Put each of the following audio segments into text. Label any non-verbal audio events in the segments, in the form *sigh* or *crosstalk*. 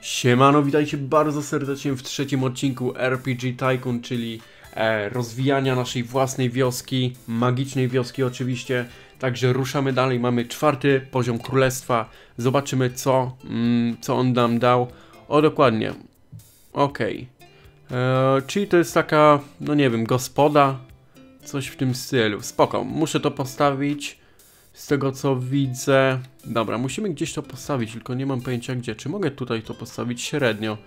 Siemano, witajcie bardzo serdecznie w trzecim odcinku RPG Tycoon, czyli e, rozwijania naszej własnej wioski, magicznej wioski oczywiście. Także ruszamy dalej, mamy czwarty poziom królestwa. Zobaczymy co, mm, co on nam dał. O, dokładnie. Okej. E, Czyli to jest taka, no nie wiem, gospoda, coś w tym stylu. Spoko, muszę to postawić. Z tego co widzę. Dobra, musimy gdzieś to postawić, tylko nie mam pojęcia gdzie. Czy mogę tutaj to postawić średnio?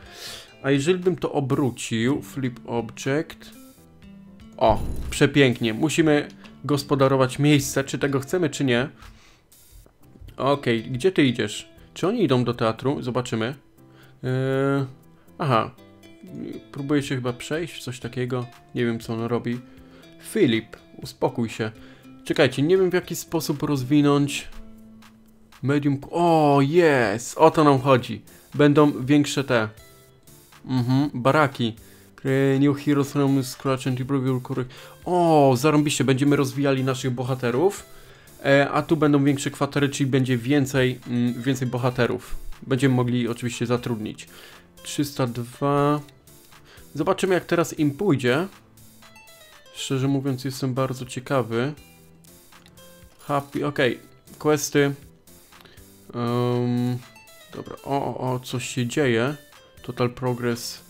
A jeżeli bym to obrócił, flip object. O, przepięknie. Musimy gospodarować miejsce, czy tego chcemy, czy nie. Okej, gdzie ty idziesz? Czy oni idą do teatru? Zobaczymy. Yy, aha. Próbuje się chyba przejść, coś takiego. Nie wiem, co on robi. Filip, uspokój się. Czekajcie, nie wiem w jaki sposób rozwinąć medium... O, jest! O to nam chodzi. Będą większe te... Mhm, baraki. New heroes from scratch and improve your curriculum. O, zarąbiście, będziemy rozwijali naszych bohaterów. E, a tu będą większe kwatery, czyli będzie więcej, mm, więcej bohaterów. Będziemy mogli oczywiście zatrudnić. 302. Zobaczymy jak teraz im pójdzie. Szczerze mówiąc jestem bardzo ciekawy. Happy, okej. Questy. Um, dobra, o, o, o, coś się dzieje. Total progress.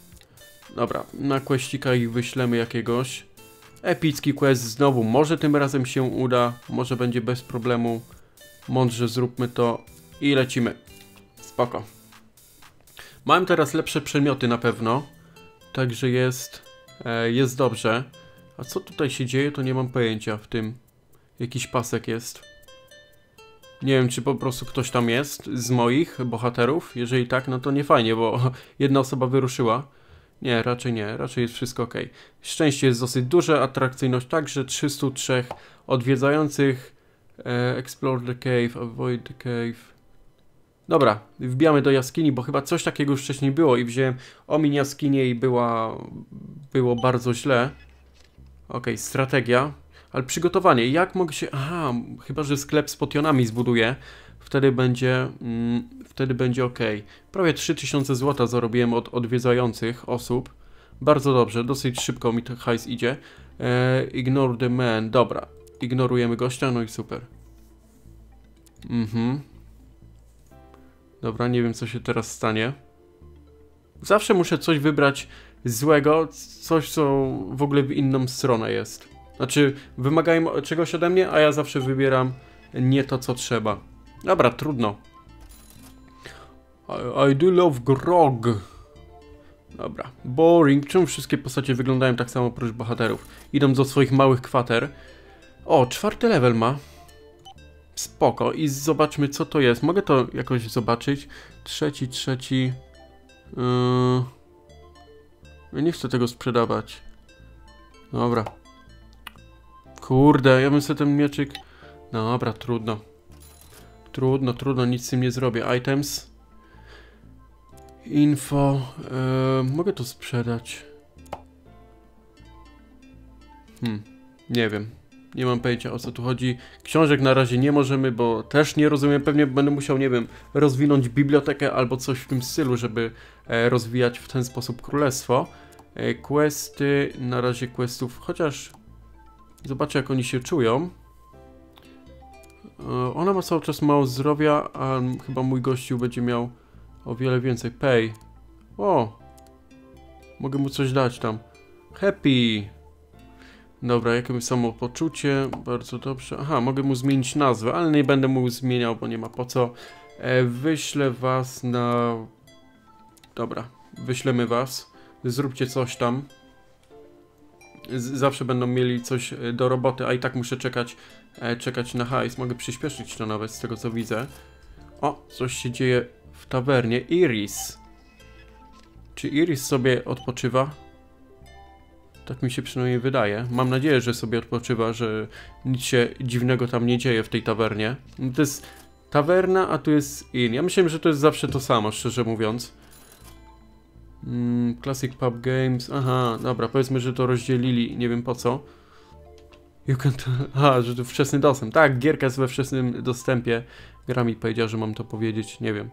Dobra, na questika ich wyślemy jakiegoś. Epicki quest znowu. Może tym razem się uda. Może będzie bez problemu. Mądrze zróbmy to i lecimy. Spoko. Mam teraz lepsze przedmioty na pewno. Także jest, e, jest dobrze. A co tutaj się dzieje, to nie mam pojęcia w tym. Jakiś pasek jest. Nie wiem, czy po prostu ktoś tam jest z moich bohaterów. Jeżeli tak, no to nie fajnie, bo *laughs* jedna osoba wyruszyła. Nie, raczej nie, raczej jest wszystko ok. Szczęście jest dosyć duże, atrakcyjność także 303 odwiedzających. E, explore the cave, avoid the cave. Dobra, wbijamy do jaskini, bo chyba coś takiego już wcześniej było i wziąłem omin jaskinię i była, było bardzo źle. Ok, strategia. Ale przygotowanie, jak mogę się... Aha, chyba, że sklep z potionami zbuduję. Wtedy będzie... Mm, wtedy będzie ok. Prawie 3000 zł zarobiłem od odwiedzających osób. Bardzo dobrze, dosyć szybko mi ten hajs idzie. E, ignore the man, dobra. Ignorujemy gościa, no i super. Mhm. Dobra, nie wiem co się teraz stanie. Zawsze muszę coś wybrać złego, coś co w ogóle w inną stronę jest. Znaczy, wymagają czegoś ode mnie, a ja zawsze wybieram nie to, co trzeba. Dobra, trudno. I, I do love grog. Dobra, boring. Czemu wszystkie postacie wyglądają tak samo oprócz bohaterów? Idą do swoich małych kwater. O, czwarty level ma. Spoko. I zobaczmy, co to jest. Mogę to jakoś zobaczyć. Trzeci, trzeci... Yy... Nie chcę tego sprzedawać. Dobra. Kurde, ja bym sobie ten mieczyk... Dobra, trudno. Trudno, trudno, nic z tym nie zrobię. Items. Info. Yy, mogę to sprzedać. Hmm, nie wiem. Nie mam pojęcia o co tu chodzi. Książek na razie nie możemy, bo też nie rozumiem. Pewnie będę musiał, nie wiem, rozwinąć bibliotekę albo coś w tym stylu, żeby e, rozwijać w ten sposób królestwo. E, questy, na razie questów, chociaż zobaczę jak oni się czują. E, ona ma cały czas mało zdrowia, a chyba mój gościu będzie miał o wiele więcej. Pay. O! Mogę mu coś dać tam. Happy! Dobra, jakie samopoczucie, bardzo dobrze. Aha, mogę mu zmienić nazwę, ale nie będę mu zmieniał, bo nie ma po co. E, wyślę was na... Dobra, wyślemy was. Zróbcie coś tam. Zawsze będą mieli coś e, do roboty, a i tak muszę czekać, e, czekać na hajs. Mogę przyspieszyć to nawet z tego co widzę. O, coś się dzieje w tawernie. Iris. Czy Iris sobie odpoczywa? Tak mi się przynajmniej wydaje. Mam nadzieję, że sobie odpoczywa, że nic się dziwnego tam nie dzieje w tej tawernie. To jest tawerna, a tu jest inn. Ja myślałem, że to jest zawsze to samo, szczerze mówiąc. Mm, Classic Pub Games. Aha, dobra, powiedzmy, że to rozdzielili, nie wiem po co. You can *laughs* Aha, że to wczesny dostęp. Tak, gierka jest we wczesnym dostępie. Gra mi powiedziała, że mam to powiedzieć, nie wiem.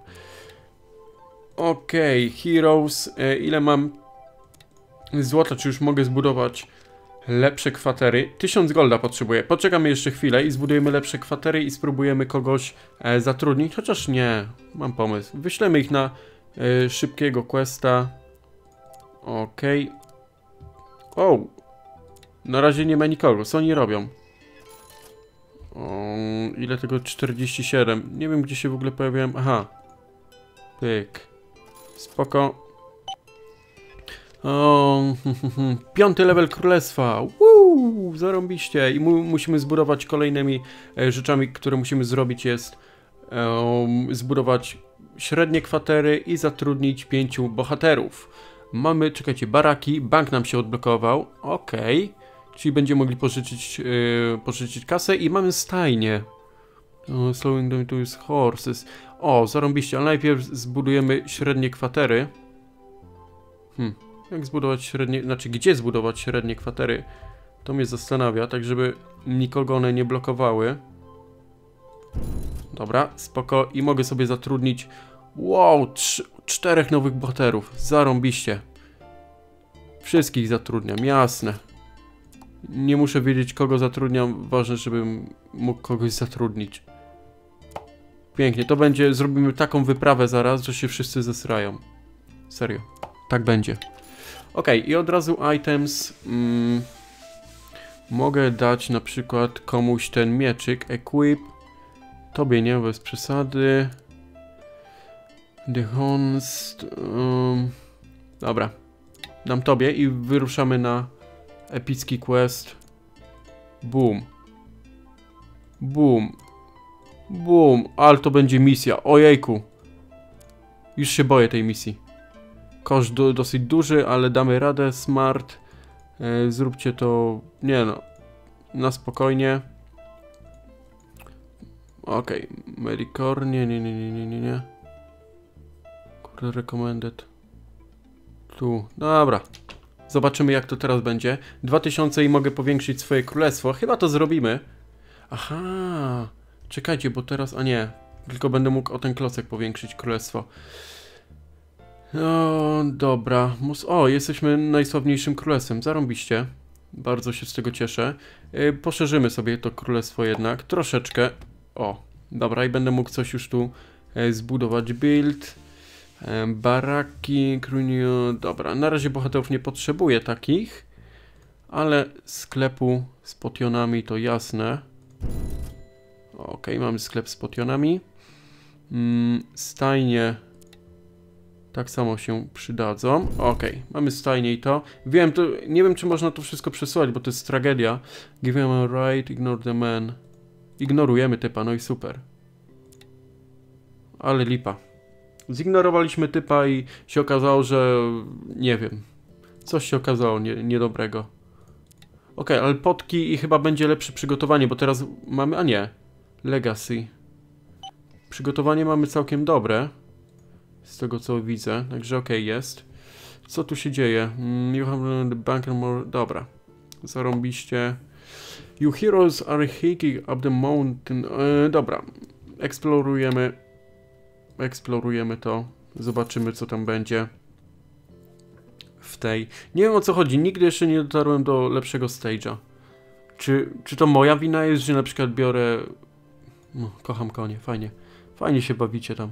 Okej, Heroes. E, ile mam złota? Czy już mogę zbudować lepsze kwatery? 1000 golda potrzebuję. Poczekamy jeszcze chwilę i zbudujemy lepsze kwatery i spróbujemy kogoś e, zatrudnić. Chociaż nie, mam pomysł. Wyślemy ich na e, szybkiego questa. Okej. O! Na razie nie ma nikogo. Co oni robią? O, ile tego? 47. Nie wiem, gdzie się w ogóle pojawiłem. Aha. Pyk. Spoko. O, *laughs* piąty level królestwa. Woo, zarąbiście. I mu, musimy zbudować kolejnymi e, rzeczami, które musimy zrobić jest zbudować średnie kwatery i zatrudnić pięciu bohaterów. Mamy, czekajcie, baraki, bank nam się odblokował. Okej. Okay. Czyli będziemy mogli pożyczyć, yy, pożyczyć kasę i mamy stajnie. Uh, slowing them to use horses. O, zarąbiście, ale najpierw zbudujemy średnie kwatery. Hmm, jak zbudować średnie, znaczy gdzie zbudować średnie kwatery? To mnie zastanawia, tak żeby nikogo one nie blokowały. Dobra, spoko. I mogę sobie zatrudnić, wow, czterech nowych bohaterów. Zarąbiście. Wszystkich zatrudniam, jasne. Nie muszę wiedzieć, kogo zatrudniam. Ważne, żebym mógł kogoś zatrudnić. Pięknie. To będzie... Zrobimy taką wyprawę zaraz, że się wszyscy zesrają. Serio. Tak będzie. Ok, i od razu items. Mm, mogę dać na przykład komuś ten mieczyk. Equip. Tobie nie, bez przesady. The Honst. Um, dobra. Dam tobie i wyruszamy na Epicki quest. Boom. Boom. Boom. Ale to będzie misja. Ojejku. Już się boję tej misji. Koszt do, dosyć duży, ale damy radę. Smart. E, zróbcie to... Nie no. Na spokojnie. Okej. Okay. Nie, nie, nie, nie, nie, nie. Kurde, recommended. Tu. Dobra. Zobaczymy jak to teraz będzie. 2000 i mogę powiększyć swoje królestwo. Chyba to zrobimy. Aha. Czekajcie, bo teraz... A nie. Tylko będę mógł o ten klocek powiększyć królestwo. No, dobra. O, jesteśmy najsławniejszym królestwem. Zarąbiście. Bardzo się z tego cieszę. Yy, poszerzymy sobie to królestwo jednak. Troszeczkę. O, dobra. I będę mógł coś już tu yy, zbudować. Build. Baraki, Krunio... Dobra, na razie bohaterów nie potrzebuję takich. Ale sklepu z potionami to jasne. Ok, mamy sklep z potionami. Mm, stajnie tak samo się przydadzą. Ok, mamy stajnie i to. Wiem, to nie wiem, czy można to wszystko przesyłać, bo to jest tragedia. Give him a right, ignore the man. Ignorujemy typa, no i super. Ale lipa. Zignorowaliśmy typa i się okazało, że nie wiem. Coś się okazało nie, niedobrego. Ok, ale potki i chyba będzie lepsze przygotowanie, bo teraz mamy... A nie. Legacy. Przygotowanie mamy całkiem dobre. Z tego co widzę, także ok jest. Co tu się dzieje? Mm, you have the bank more... Dobra. Zarąbiście. You heroes are hiking up the mountain. E, dobra. Eksplorujemy eksplorujemy to, zobaczymy co tam będzie w tej. Nie wiem o co chodzi, nigdy jeszcze nie dotarłem do lepszego stage'a. Czy, czy to moja wina jest, że na przykład biorę... No, kocham konie, fajnie. Fajnie się bawicie tam.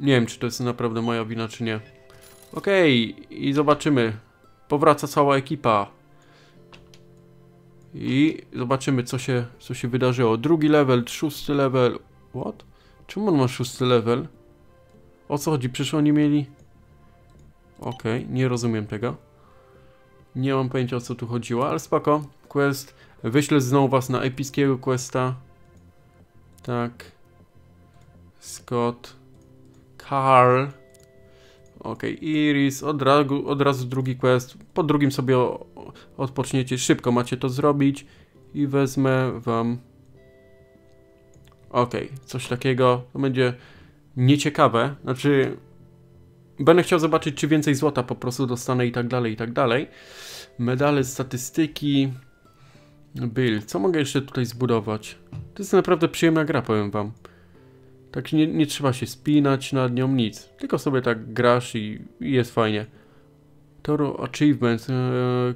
Nie wiem, czy to jest naprawdę moja wina, czy nie. Okej, okay, i zobaczymy. Powraca cała ekipa. I zobaczymy, co się, co się wydarzyło. Drugi level, szósty level. What? Czemu on ma szósty level? O co chodzi? Przecież oni mieli... Okej, okay, nie rozumiem tego. Nie mam pojęcia o co tu chodziło, ale spoko. Quest. Wyślę znowu was na epickiego questa. Tak. Scott. Carl. Okej, okay. Iris. Od razu, od razu drugi quest. Po drugim sobie odpoczniecie. Szybko macie to zrobić. I wezmę wam Okej, okay, coś takiego. To będzie nieciekawe. Znaczy, będę chciał zobaczyć, czy więcej złota po prostu dostanę i tak dalej, i tak dalej. Medale, statystyki. Build. Co mogę jeszcze tutaj zbudować? To jest naprawdę przyjemna gra, powiem wam. Tak nie, nie trzeba się spinać nad nią, nic. Tylko sobie tak grasz i, i jest fajnie. Toro Achievements. Eee,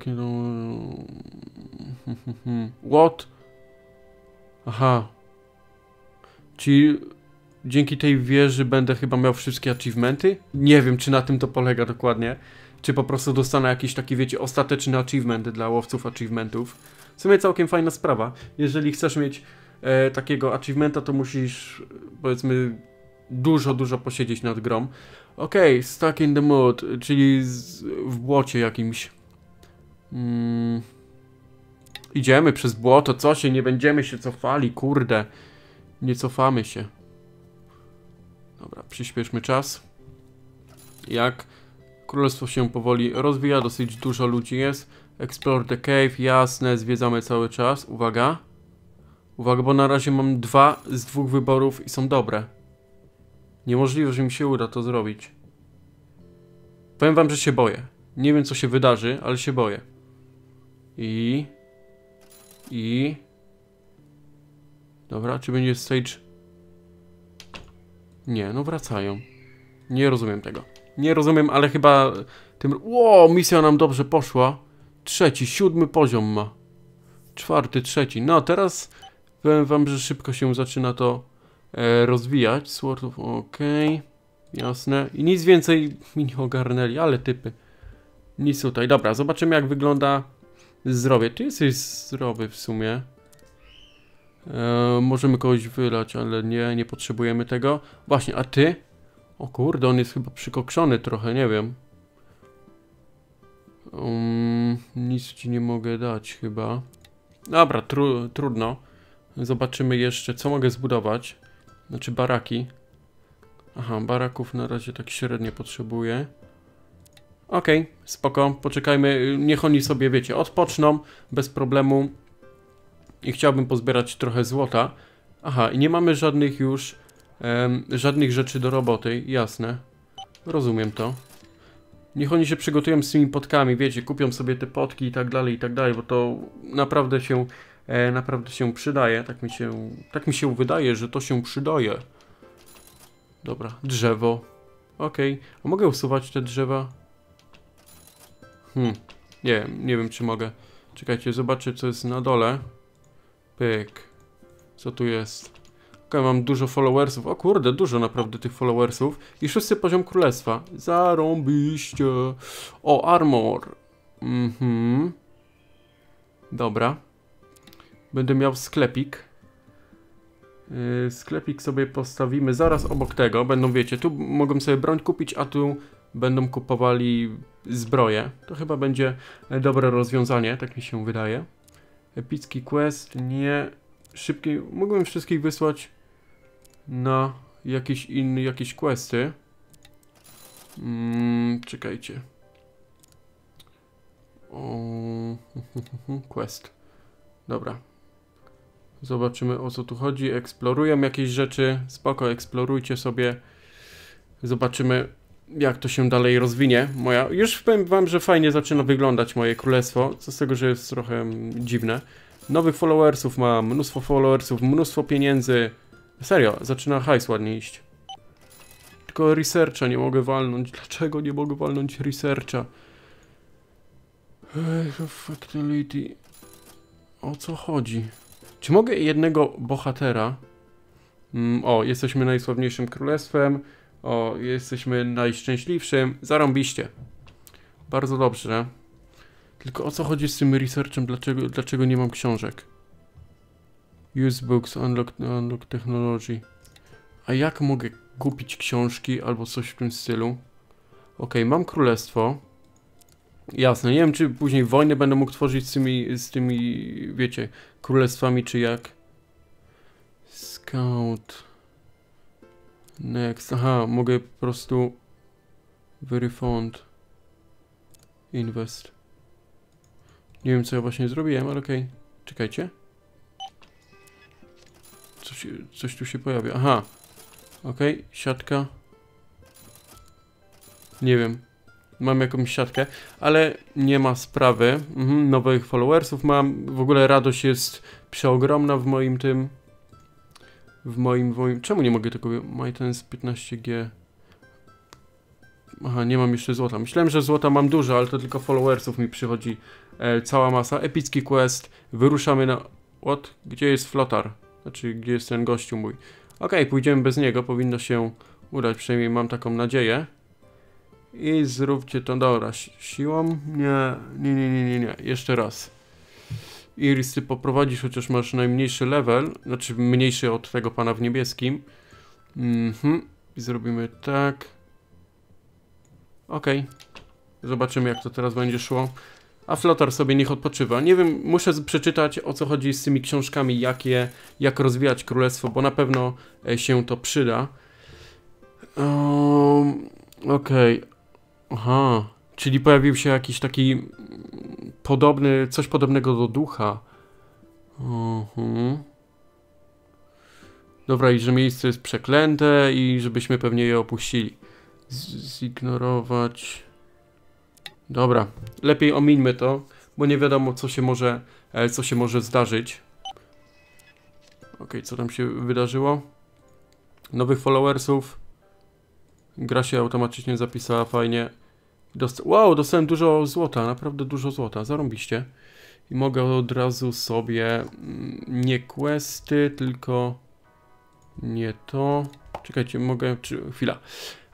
*laughs* What? Aha. Czyli dzięki tej wieży będę chyba miał wszystkie achievementy? Nie wiem, czy na tym to polega dokładnie. Czy po prostu dostanę jakiś taki, wiecie, ostateczny achievement dla łowców achievementów. W sumie całkiem fajna sprawa. Jeżeli chcesz mieć e, takiego achievementa, to musisz, powiedzmy, dużo, dużo posiedzieć nad grą. Okej, okay, stuck in the mud, czyli z, w błocie jakimś. Mm. Idziemy przez błoto, co się, nie będziemy się cofali, kurde. Nie cofamy się. Dobra, przyspieszmy czas. Jak królestwo się powoli rozwija, dosyć dużo ludzi jest. Explore the cave, jasne, zwiedzamy cały czas. Uwaga. Uwaga, bo na razie mam dwa z dwóch wyborów i są dobre. Niemożliwe, że mi się uda to zrobić. Powiem wam, że się boję. Nie wiem, co się wydarzy, ale się boję. I... I... Dobra, czy będzie stage... Nie, no wracają. Nie rozumiem tego. Nie rozumiem, ale chyba tym... Ło, misja nam dobrze poszła. Trzeci, siódmy poziom ma. Czwarty, trzeci. No, teraz powiem wam, że szybko się zaczyna to e, rozwijać. Sword of... Okej. Okay. Jasne. I nic więcej mi nie ogarnęli, ale typy. Nic tutaj. Dobra, zobaczymy jak wygląda zdrowie. Ty jesteś zdrowy w sumie. E, możemy kogoś wylać, ale nie, nie potrzebujemy tego. Właśnie, a ty? O kurde, on jest chyba przykokszony trochę, nie wiem. Um, nic ci nie mogę dać chyba. Dobra, tru, trudno. Zobaczymy jeszcze, co mogę zbudować. Znaczy baraki. Aha, baraków na razie tak średnio potrzebuję. Okej, okay, spoko, poczekajmy, niech oni sobie, wiecie, odpoczną, bez problemu. I chciałbym pozbierać trochę złota. Aha, i nie mamy żadnych już, um, żadnych rzeczy do roboty, jasne. Rozumiem to. Niech oni się przygotują z tymi potkami, wiecie, kupią sobie te potki i tak dalej, i tak dalej, bo to naprawdę się, naprawdę się przydaje. Tak mi się, tak mi się wydaje, że to się przydaje. Dobra, drzewo. Okej, okay. a mogę usuwać te drzewa? Hmm, nie nie wiem czy mogę. Czekajcie, zobaczę co jest na dole. Pyk. Co tu jest? Ok, mam dużo followersów. O kurde, dużo naprawdę tych followersów. I szósty poziom królestwa. Zarąbiście. O, armor. Mhm. Dobra. Będę miał sklepik. Yy, sklepik sobie postawimy zaraz obok tego. Będą, wiecie, tu mogą sobie broń kupić, a tu będą kupowali zbroję. To chyba będzie dobre rozwiązanie, tak mi się wydaje. Epicki quest, nie. Szybki, mógłbym wszystkich wysłać na jakieś inne, jakieś questy. Mm, czekajcie. O, *laughs* quest. Dobra. Zobaczymy o co tu chodzi. Eksplorują jakieś rzeczy. Spoko, eksplorujcie sobie. Zobaczymy jak to się dalej rozwinie. Moja. Już powiem wam, że fajnie zaczyna wyglądać moje królestwo. Co z tego, że jest trochę mm, dziwne. Nowych followersów mam, mnóstwo followersów, mnóstwo pieniędzy. Serio, zaczyna hajs ładnie iść. Tylko researcha nie mogę walnąć. Dlaczego nie mogę walnąć researcha? Factility. O co chodzi? Czy mogę jednego bohatera? Mm, o, jesteśmy najsławniejszym królestwem. O, jesteśmy najszczęśliwszym. Zarąbiście. Bardzo dobrze. Tylko o co chodzi z tym researchem? Dlaczego, dlaczego nie mam książek? Use books, unlock, unlock technology. A jak mogę kupić książki albo coś w tym stylu? Ok, mam królestwo. Jasne, nie wiem czy później wojny będę mógł tworzyć z tymi, z tymi wiecie, królestwami czy jak. Scout. Next, aha, mogę po prostu Verifond Invest. Nie wiem co ja właśnie zrobiłem, ale okej. Okay. Czekajcie. Coś, coś tu się pojawia. Aha. Okej, okay. siatka. Nie wiem. Mam jakąś siatkę, ale nie ma sprawy. Mhm, nowych followersów mam. W ogóle radość jest przeogromna w moim tym. w moim, w moim... Czemu nie mogę tego... Majtens 15G... Aha, nie mam jeszcze złota. Myślałem, że złota mam dużo, ale to tylko followersów mi przychodzi e, cała masa. Epicki quest. Wyruszamy na... What? Gdzie jest flotar? Znaczy, gdzie jest ten gościu mój? Okej, pójdziemy bez niego. Powinno się udać. Przynajmniej mam taką nadzieję. I zróbcie to, dobra, si- siłą? Nie, nie, nie, nie, nie, nie, jeszcze raz. Iris, ty poprowadzisz, chociaż masz najmniejszy level, znaczy mniejszy od tego pana w niebieskim. Mhm, i zrobimy tak. Okej, zobaczymy jak to teraz będzie szło. A Flotar sobie niech odpoczywa. Nie wiem, muszę przeczytać o co chodzi z tymi książkami, jak je, jak rozwijać królestwo, bo na pewno e, się to przyda. Um, Okej, Aha, czyli pojawił się jakiś taki podobny, coś podobnego do ducha. Mhm. Dobra, i że miejsce jest przeklęte i żebyśmy pewnie je opuścili. Zignorować. Dobra, lepiej omińmy to, bo nie wiadomo co się może, e, co się może zdarzyć. Okej, co tam się wydarzyło? Nowych followersów. Gra się automatycznie zapisała fajnie. Dost wow, dostałem dużo złota, naprawdę dużo złota, zarąbiście. I mogę od razu sobie mm, nie questy, tylko nie to. Czekajcie, mogę, czy, chwila.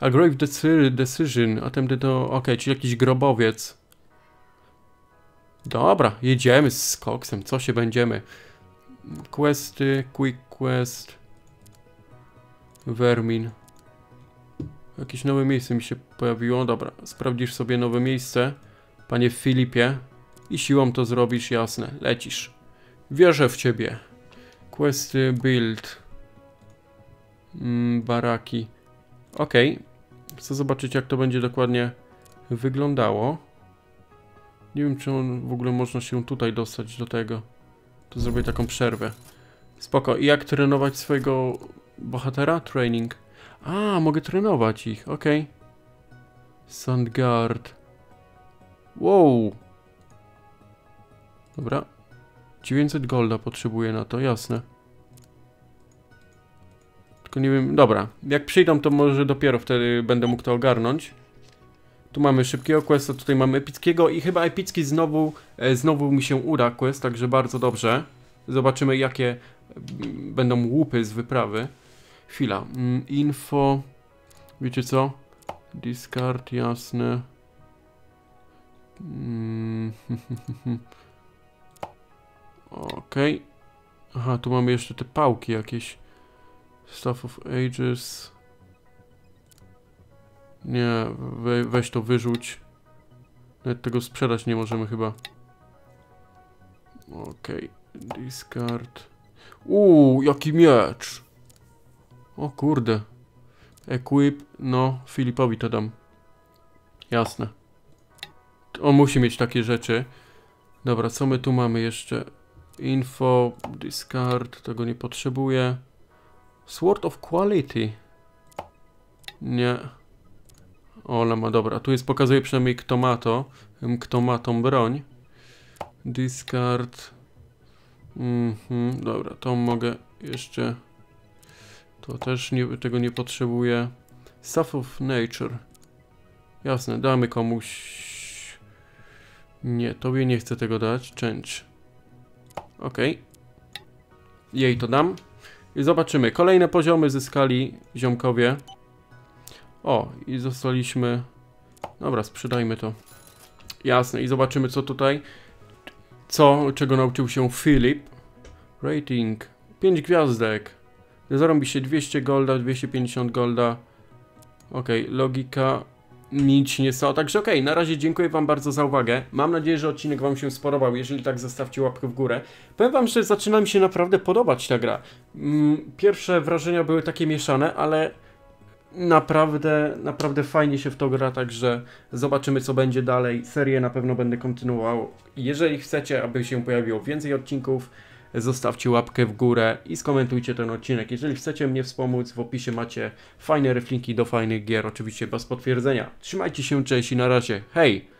A grave deci- decision, attempted to, ok, czyli jakiś grobowiec. Dobra, jedziemy z koksem, co się będziemy. Questy, quick quest. Vermin. Jakieś nowe miejsce mi się pojawiło. Dobra, sprawdzisz sobie nowe miejsce, panie Filipie. I siłą to zrobisz, jasne. Lecisz. Wierzę w ciebie. Questy build. Mm, baraki. Okej. Chcę zobaczyć, jak to będzie dokładnie wyglądało. Nie wiem, czy on w ogóle można się tutaj dostać do tego. To zrobię taką przerwę. Spoko. I jak trenować swojego bohatera? Training. A, mogę trenować ich, okej. Sandguard. Wow. Dobra. 900 golda potrzebuję na to, jasne. Tylko nie wiem, dobra. Jak przyjdą, to może dopiero wtedy będę mógł to ogarnąć. Tu mamy szybkiego questa, tutaj mamy epickiego i chyba epicki znowu, e, znowu mi się uda quest, także bardzo dobrze. Zobaczymy jakie mm, będą łupy z wyprawy. Chwila. Mm, Info. Wiecie co? Discard, jasne. Mm, *laughs* Okej. Aha, tu mamy jeszcze te pałki jakieś. Stuff of Ages. Nie, we, weź to wyrzuć. Nawet tego sprzedać nie możemy chyba. Okej. Discard. Uuu, jaki miecz! O kurde. Equip, no, Filipowi to dam. Jasne. On musi mieć takie rzeczy. Dobra, co my tu mamy jeszcze? Info, discard, tego nie potrzebuję. Sword of Quality. Nie. Ola ma, dobra, tu jest, pokazuje przynajmniej kto ma to. Kto ma tą broń. Discard. Mhm, dobra, to mogę jeszcze... To też nie, tego nie potrzebuję. Stuff of Nature. Jasne, damy komuś... Nie, tobie nie chcę tego dać. Change. Ok. Jej to dam. I zobaczymy. Kolejne poziomy zyskali ziomkowie. O, i zostaliśmy... Dobra, sprzedajmy to. Jasne, i zobaczymy co tutaj. Co, czego nauczył się Filip. Rating. 5 gwiazdek. Zarąbi się 200 golda, 250 golda. Okej, logika. Nic nie stało. Także okej, na razie dziękuję Wam bardzo za uwagę. Mam nadzieję, że odcinek Wam się spodobał. Jeżeli tak, zostawcie łapkę w górę. Powiem Wam, że zaczyna mi się naprawdę podobać ta gra. Mm, Pierwsze wrażenia były takie mieszane, ale naprawdę, naprawdę fajnie się w to gra, także zobaczymy co będzie dalej. Serię na pewno będę kontynuował. Jeżeli chcecie, aby się pojawiło więcej odcinków, zostawcie łapkę w górę i skomentujcie ten odcinek. Jeżeli chcecie mnie wspomóc, w opisie macie fajne reflinki do fajnych gier, oczywiście bez potwierdzenia. Trzymajcie się, cześć i na razie. Hej!